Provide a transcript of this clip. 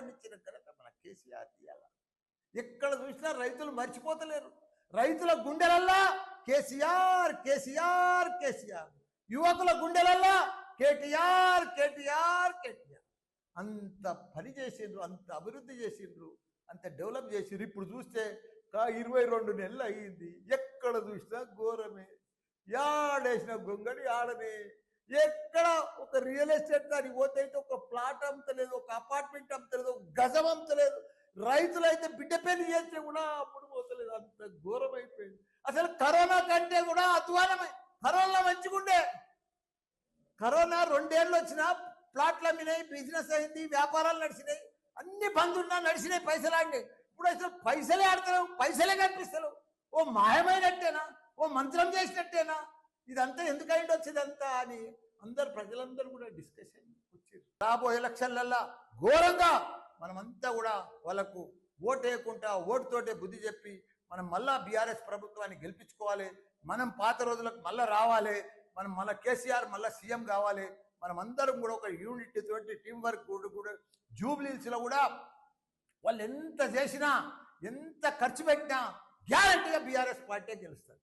పండించిన ఘనత మన కేసీఆర్ తీయాల? ఎక్కడ చూసినా రైతులు మర్చిపోతలేరు. రైతుల గుండెలల్లా కేసీఆర్ కేసీఆర్ కేసీఆర్. యువకుల గుండెలల్లా కేటీఆర్ కేటీఆర్ కేటీఆర్. అంత పని చేసిండ్రు అంత అభివృద్ధి చేసిండ్రు అంత డెవలప్ చేసిండ్రు. ఇప్పుడు చూస్తే కా ఇరవై రెండు నెలలు అయ్యింది ఎక్కడ చూసినా ఘోరమే. యాడేసిన గొంగడి ఆడనే. ఎక్కడ ఒక రియల్ ఎస్టేట్ దానికి పోతే ఒక ప్లాట్ అమ్మతలేదు ఒక అపార్ట్మెంట్ అమ్మతలేదు ఒక గజం అమ్మతలేదు. రైతులైతే బిడ్డ పెళ్ళి చేస్తే కూడా అప్పుడు పోతలేదు. అంత ఘోరం అయిపోయింది. అసలు కరోనా కంటే కూడా అధ్వానమై. కరోనా మంచిగుండే. కరోనా రెండేళ్ళు వచ్చినా ప్లాట్లు అమ్మినాయి బిజినెస్ అయింది వ్యాపారాలు నడిచినాయి అన్ని బంధున్నా నడిచినాయి పైసలు ఆడినాయి. ఇప్పుడు అసలు పైసలే ఆడతలేవు పైసలే కనిపిస్తలేవు. ఓ మాయమైనట్టేనా? ఓ మంత్రం చేసినట్టేనా? ఇదంతా ఎందుకైంది వచ్చిందంతా అని అందరు ప్రజలందరూ కూడా డిస్కషన్ వచ్చారు. రాబోయే ఎలక్షన్లల్లా ఘోరంగా మనమంతా కూడా వాళ్ళకు ఓటు వేయకుండా ఓటుతోటే బుద్ధి చెప్పి మనం మళ్ళా బీఆర్ఎస్ ప్రభుత్వాన్ని గెలిపించుకోవాలి. మనం పాత రోజులకు మళ్ళీ రావాలి. మనం మళ్ళీ కేసీఆర్ మళ్ళీ సీఎం కావాలి. మనం అందరం కూడా ఒక యూనిట్ తోటి టీం వర్క్ కూడా కూడా జూబ్లీస్లో కూడా వాళ్ళు ఎంత చేసినా ఎంత ఖర్చు పెట్టినా గ్యారంటీగా బీఆర్ఎస్ పార్టీ గెలుస్తారు